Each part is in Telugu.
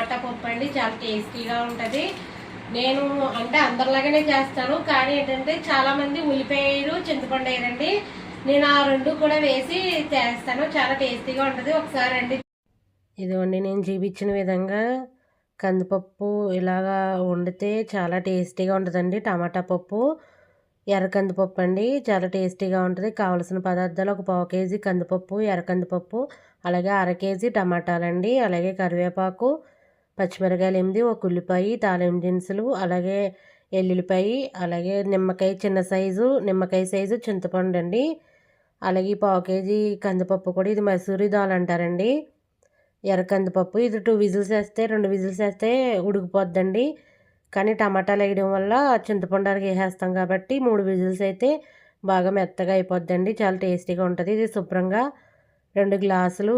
టమాటా పప్పు అండి చాలా టేస్టీగా ఉంటుంది. నేను అంటే అందరిలాగానే చేస్తాను కానీ ఏంటంటే చాలామంది ఉల్లిపాయలు చింతపండు వేయరండి నేను ఆ రెండు కూడా వేసి చేస్తాను చాలా టేస్టీగా ఉంటుంది. ఒకసారి అండి ఇదిగోండి నేను చూపించిన విధంగా కందిపప్పు ఇలాగా వండితే చాలా టేస్టీగా ఉంటుందండి. టమాటా పప్పు ఎర్ర కందిపప్పు అండి చాలా టేస్టీగా ఉంటుంది. కావలసిన పదార్థాలు ఒక పావు కేజీ కందిపప్పు ఎర్ర కందిపప్పు అలాగే అర కేజీ టమాటాలండి అలాగే కరివేపాకు పచ్చిమిరకాయలు ఎనిమిది ఒక ఉల్లిపాయ తాలింపు దినుసులు అలాగే ఎల్లుల్లిపాయ అలాగే నిమ్మకాయ చిన్న సైజు నిమ్మకాయ సైజు చింతపండు అండి. అలాగే పావు కేజీ కందిపప్పు కూడా ఇది మసూరి దాల్ అంటారండి. ఎర్ర కందిపప్పు ఇది టూ విజిల్స్ వేస్తే రెండు విజిల్స్ వేస్తే ఉడికిపోద్దండి. కానీ టమాటాలు వేయడం వల్ల చింతపండు వేసేస్తాం కాబట్టి మూడు విజిల్స్ అయితే బాగా మెత్తగా అయిపోద్దండి చాలా టేస్టీగా ఉంటుంది. ఇది శుభ్రంగా రెండు గ్లాసులు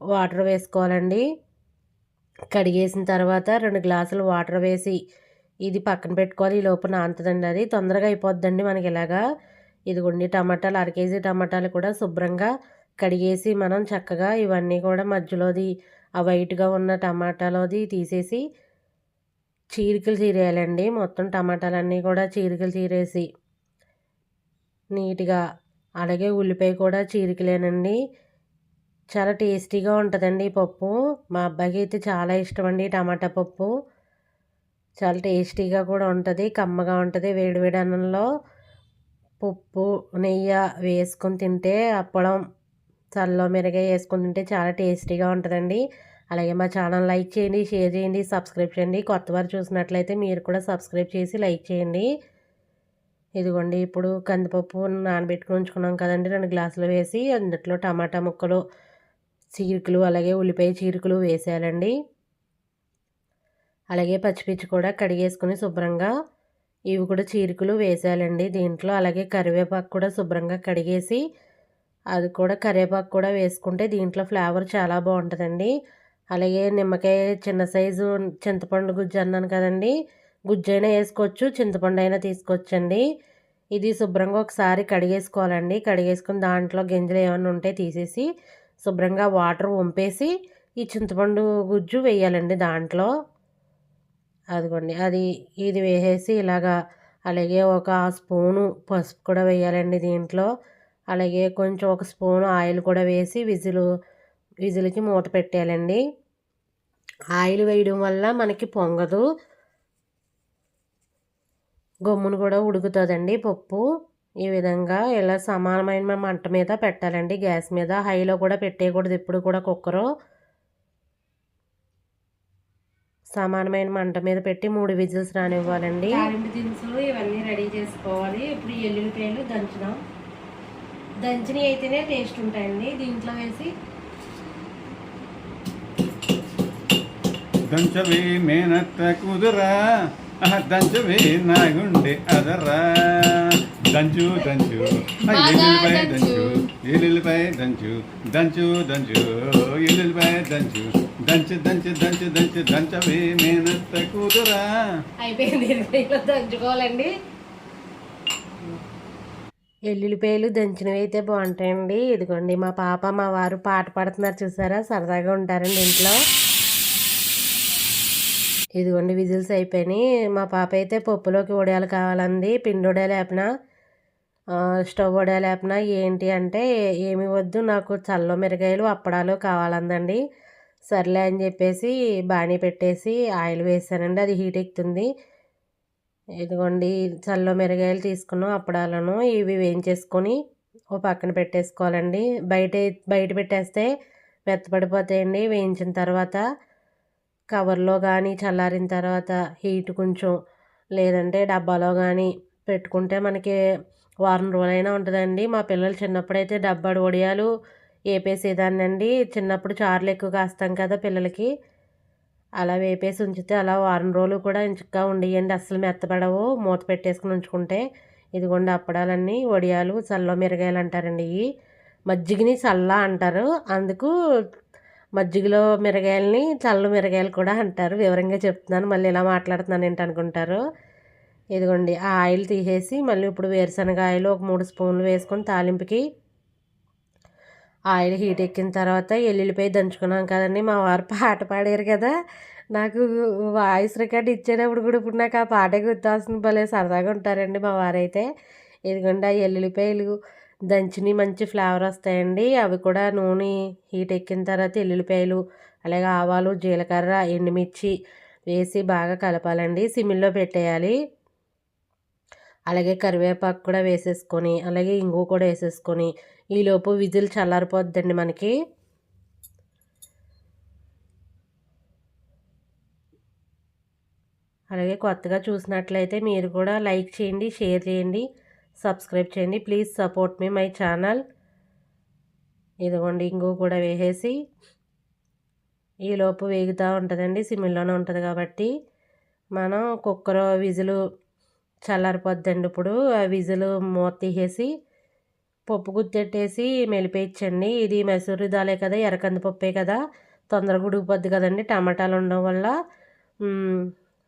వాటర్ వేసుకోవాలండి. కడిగేసిన తర్వాత రెండు గ్లాసులు వాటర్ వేసి ఇది పక్కన పెట్టుకోవాలి ఈ లోపు నాంతదండి అది. తొందరగా అయిపోద్దండి మనకి ఇలాగా. ఇదిగోండి టమాటాలు అర కేజీ టమాటాలు కూడా శుభ్రంగా కడిగేసి మనం చక్కగా ఇవన్నీ కూడా మధ్యలోది ఆ వైట్గా ఉన్న టమాటాలోది తీసేసి చీరికలు చీరేయాలండి. మొత్తం టమాటాలన్నీ కూడా చీరికలు చీరేసి నీట్గా అలాగే ఉల్లిపాయ కూడా చీరికలేనండి. చాలా టేస్టీగా ఉంటుందండి ఈ పప్పు. మా అబ్బాయికి అయితే చాలా ఇష్టం అండి టమాటా పప్పు. చాలా టేస్టీగా కూడా ఉంటుంది కమ్మగా ఉంటుంది. వేడివేడి అన్నంలో పప్పు నెయ్యి వేసుకొని తింటే అప్పడం చల్లో మిరగాయ వేసుకొని తింటే చాలా టేస్టీగా ఉంటుందండి. అలాగే మా ఛానల్ లైక్ చేయండి షేర్ చేయండి సబ్స్క్రైబ్ చేయండి. కొత్త వారు చూసినట్లయితే మీరు కూడా సబ్స్క్రైబ్ చేసి లైక్ చేయండి. ఇదిగోండి ఇప్పుడు కందిపప్పు నానబెట్టుకుని ఉంచుకున్నాం కదండి. రెండు గ్లాసులు వేసి అందులో టమాటా ముక్కలు చీరికలు అలాగే ఉల్లిపాయ చీరికలు వేసేయాలండి అలాగే పచ్చిపిచ్చి కూడా కడిగేసుకుని శుభ్రంగా ఇవి కూడా చీరికలు వేసేయాలండి దీంట్లో. అలాగే కరివేపాకు కూడా శుభ్రంగా కడిగేసి అది కూడా కరివేపాకు కూడా వేసుకుంటే దీంట్లో ఫ్లేవర్ చాలా బాగుంటుందండి. అలాగే నిమ్మకాయ చిన్న సైజు చింతపండు గుజ్జు అన్నాను కదండి. గుజ్జు అయినా వేసుకోవచ్చు చింతపండు అయినా తీసుకోవచ్చండి. ఇది శుభ్రంగా ఒకసారి కడిగేసుకోవాలండి. కడిగేసుకుని దాంట్లో గింజలు ఏమైనా ఉంటే తీసేసి శుభ్రంగా వాటర్ వంపేసి ఈ చింతపండు గుజ్జు వేయాలండి దాంట్లో. అదిగోండి అది ఇది వేసేసి ఇలాగా అలాగే ఒక స్పూను పసుపు కూడా వేయాలండి దీంట్లో. అలాగే కొంచెం ఒక స్పూన్ ఆయిల్ కూడా వేసి విజిల్ విజిల్కి మూత పెట్టాలండి ఆయిల్ వేయడం వల్ల మనకి పొంగదు. గమ్మును కూడా ఉడుకుతుందండి పప్పు. ఈ విధంగా ఇలా సమానమైన మంట మీద పెట్టాలండి. గ్యాస్ మీద హైలో కూడా పెట్టేయకూడదు. ఎప్పుడు కూడా కుక్కరు. సమానమైన మంట మీద పెట్టి మూడు విజిల్స్ రానివ్వాలండి. దినుసులు ఇవన్నీ రెడీ చేసుకోవాలి. ఇప్పుడు ఎల్లుల్లిపాయలు దంచుదాం. దంచినవి అయితేనే టేస్ట్ ఉంటాయండి. దీంట్లో వేసి దంచవే మేనత్త కుదురా. దంచవే నా గుండె అదరా. దంచు దంచు. ఎల్లుల్లిపాయ దంచు. ఎల్లుల్లిపాయ దంచు. దంచు దంచు. ఎల్లుల్లిపాయ దంచు. దంచు దంచు దంచు దంచు. దంచవే మేనత్త కుదురా అయిపోయింది. ఎల్లుల్లిపాయలు దంచుకోవాలండి. ఎల్లుల్లిపాయలు దంచినవి అయితే బాగుంటాయండి. ఇదిగోండి మా పాప మా వారు పాట పాడుతున్నారు చూసారా? సరదాగా ఉంటారండి ఇంట్లో. ఇదిగోండి విజిల్స్ అయిపోయినాయి. మా పాప అయితే పప్పులోకి వడియాలు కావాలంది. పిండి వడియాలు వేపన. స్టవ్ వడే వేపన ఏంటి అంటే ఏమి వద్దు నాకు చల్ల మిరగాయలు అప్పడాలు కావాలందండి. సర్లే అని చెప్పేసి బాణీ పెట్టేసి ఆయిల్ వేసానండి అది హీట్ ఎక్కుతుంది. ఇదిగోండి చల్ల మిరగాయలు తీసుకున్నాం అప్పడాలను ఇవి వేయించేసుకొని ఓ పక్కన పెట్టేసుకోవాలండి. బయట బయట పెట్టేస్తే మెత్తపడిపోతాయండి వేయించిన తర్వాత కవర్లో కానీ చల్లారిన తర్వాత హీట్ కొంచెం లేదంటే డబ్బాలో కానీ పెట్టుకుంటే మనకి వారం రోజులైనా ఉంటుందండి. మా పిల్లలు చిన్నప్పుడైతే డబ్బాడు వడియాలు వేపేసేదాన్ని అండి చిన్నప్పుడు చారులు ఎక్కువ కాస్తాం కదా పిల్లలకి. అలా వేపేసి ఉంచితే అలా వారం రోజులు కూడా ఇంచుగా ఉండేయండి. అస్సలు మెత్తపడవు. మూత పెట్టేసుకుని ఉంచుకుంటే ఇదిగోండి అప్పడాలన్నీ వడియాలు చల్ల మిరగాయలు అంటారండి ఇవి మజ్జిగని చల్ల అంటారు. అందుకు మజ్జిగలో మిరగాయలని చల్ల మిరగాయలు కూడా అంటారు. వివరంగా చెప్తున్నాను. మళ్ళీ ఇలా మాట్లాడుతున్నాను ఏంటి అనుకుంటారు ఇదిగోండి ఆ ఆయిల్ తీసేసి మళ్ళీ ఇప్పుడు వేరుశనగ ఆయిల్ ఒక మూడు స్పూన్లు వేసుకొని తాలింపుకి ఆయిల్ హీట్ ఎక్కిన తర్వాత ఎల్లుల్లిపాయ దంచుకున్నాం కదండి. మా వారు పాట పాడారు కదా. నాకు వాయిస్ రికార్డ్ ఇచ్చేటప్పుడు కూడా ఇప్పుడు నాకు ఆ పాటే గుర్తొస్తుంది. భలే సరదాగా ఉంటారండి మా వారైతే. ఇదిగోండి ఆ ఎల్లుల్లిపాయలు దంచిని మంచి ఫ్లేవర్ వస్తాయండి. అవి కూడా నూనె హీట్ ఎక్కిన తర్వాత ఎల్లుల్లిపాయలు అలాగే ఆవాలు జీలకర్ర ఎండుమిర్చి వేసి బాగా కలపాలండి. సిమ్లో పెట్టేయాలి. అలాగే కరివేపాకు కూడా వేసేసుకొని అలాగే ఇంగు కూడా వేసేసుకొని ఈలోపు విజిల్ చల్లారిపోద్దండి మనకి. అలాగే కొత్తగా చూసినట్లయితే మీరు కూడా లైక్ చేయండి షేర్ చేయండి సబ్స్క్రైబ్ చేయండి. Please support me my channel. ఇదిగోండి ఇంగు కూడా వేసేసి ఈలోపు వేగుతూ ఉంటుందండి సిమ్లోనే ఉంటుంది కాబట్టి. మనం కుక్కర్ విజులు చల్లారిపోద్దండి. ఇప్పుడు ఆ విజులు మూత తీసేసి పప్పు గుత్తెట్టేసి మెలిపేయచ్చండి ఇది మెసూరి దాలే కదా ఎర్రకంది పప్పే కదా తొందరగా ఉడికిపోద్ది కదండి. టమాటాలు ఉండడం వల్ల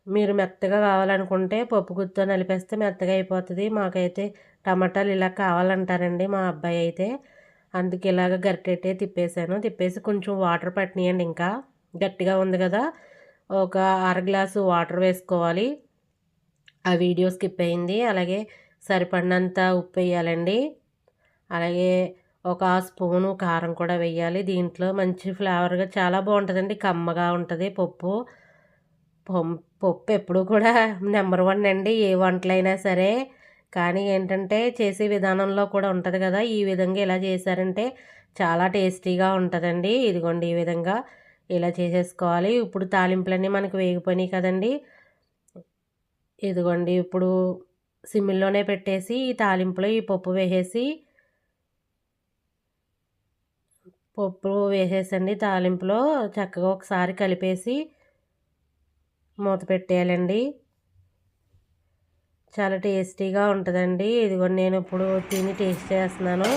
మీరు మెత్తగా కావాలనుకుంటే పప్పు గుత్తో నలిపేస్తే మెత్తగా అయిపోతుంది. మాకైతే టమాటాలు ఇలా కావాలంటారండి మా అబ్బాయి అయితే. అందుకే ఇలాగ గరిటెట్టే తిప్పేసాను తిప్పేసి కొంచెం వాటర్ పట్టినాయండి ఇంకా. గట్టిగా ఉంది కదా ఒక అర గ్లాసు వాటర్ వేసుకోవాలి. ఆ వీడియో స్కిప్ అయింది. అలాగే సరిపడినంత ఉప్పు వేయాలండి. అలాగే ఒక స్పూను కారం కూడా వేయాలి. దీంట్లో మంచి ఫ్లేవర్గా చాలా బాగుంటుందండి. కమ్మగా ఉంటుంది పప్పు. పప్పు ఎప్పుడు కూడా నెంబర్ వన్ అండి. ఏ వంటలైనా సరే. కానీ ఏంటంటే చేసే విధానంలో కూడా ఉంటుంది కదా. ఈ విధంగా ఇలా చేశారంటే చాలా టేస్టీగా ఉంటుందండి. ఇదిగోండి ఈ విధంగా ఇలా చేసేసుకోవాలి. ఇప్పుడు తాలింపులన్నీ మనకు వేగిపోయినాయి కదండి. ఇదిగోండి ఇప్పుడు సిమ్మిల్లోనే పెట్టేసి ఈ తాలింపులో ఈ పప్పు వేసేసి పప్పు వేసేసండి తాలింపులో. చక్కగా ఒకసారి కలిపేసి మూత పెట్టేయాలండి. చాలా టేస్టీగా ఉంటుందండి. ఇదిగోండి నేను ఇప్పుడు తిని టేస్ట్ చేస్తున్నాను.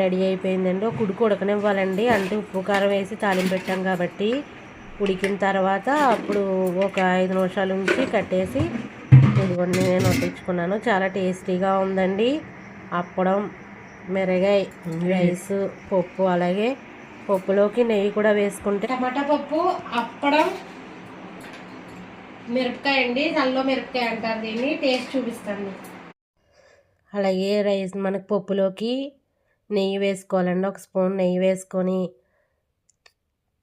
రెడీ అయిపోయిందండి. ఒక ఉడికి ఉడకనివ్వాలండి. అంటే ఉప్పు కారం వేసి తాలింపు పెట్టాం కాబట్టి ఉడికిన తర్వాత అప్పుడు ఒక ఐదు నిమిషాల నుంచి కట్టేసి ఇదిగోండి నేను వడ్డించుకున్నాను చాలా టేస్టీగా ఉందండి. అప్పడం మిరగాయ రైస్ పప్పు అలాగే పప్పులోకి నెయ్యి కూడా వేసుకుంటే టమాటా పప్పు అప్పడం మిరపకాయ అండి. నల్లో మిరపకాయ అంటారు దీన్ని. టేస్ట్ చూపిస్తాను అలాగే రైస్ మనకు పప్పులోకి నెయ్యి వేసుకోవాలండి. ఒక స్పూన్ నెయ్యి వేసుకొని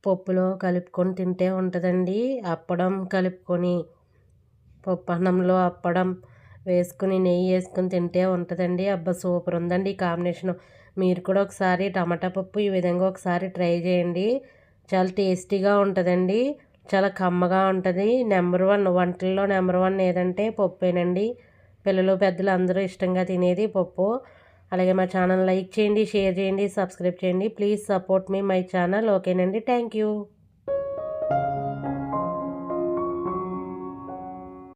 పప్పులో కలుపుకొని తింటే ఉంటుందండి. అప్పడం కలుపుకొని పప్పు అన్నంలో అప్పడం వేసుకుని నెయ్యి వేసుకుని తింటే ఉంటుందండి. అబ్బా సూపర్ ఉందండి ఈ కాంబినేషన్. మీరు కూడా ఒకసారి టమాటా పప్పు ఈ విధంగా ఒకసారి ట్రై చేయండి. చాలా టేస్టీగా ఉంటుందండి. చాలా కమ్మగా ఉంటుంది. నెంబర్ వన్ వంటల్లో నెంబర్ వన్ ఏదంటే పప్పేనండి. పిల్లలు పెద్దలు అందరూ ఇష్టంగా తినేది పప్పు. అలాగే మా ఛానల్ లైక్ చేయండి షేర్ చేయండి సబ్స్క్రైబ్ చేయండి. Please support me my channel. ఓకేనండి. Thank you.